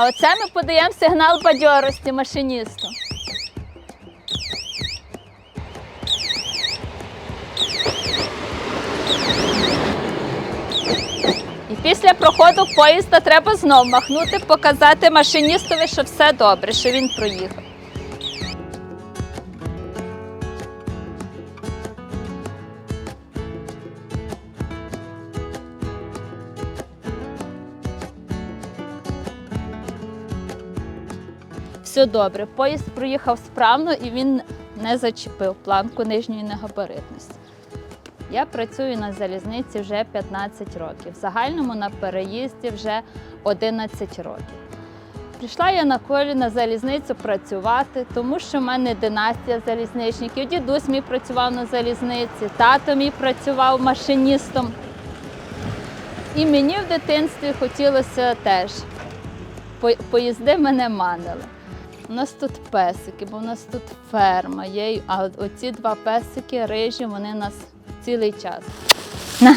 А оце ми подаємо сигнал бадьорості машиністу. І після проходу поїзда треба знов махнути, показати машиністові, що все добре, що він проїхав. Все добре. Поїзд проїхав справно і він не зачепив планку нижньої негабаритності. Я працюю на залізниці вже 15 років. В загальному на переїзді вже 11 років. Прийшла я на колі на залізницю працювати, тому що в мене династія залізничників. Дідусь мій працював на залізниці, тато мій працював машиністом. І мені в дитинстві хотілося теж. Поїзди мене манили. У нас тут песики, бо у нас тут ферма є. А оці два песики рижі, вони у нас цілий час. На,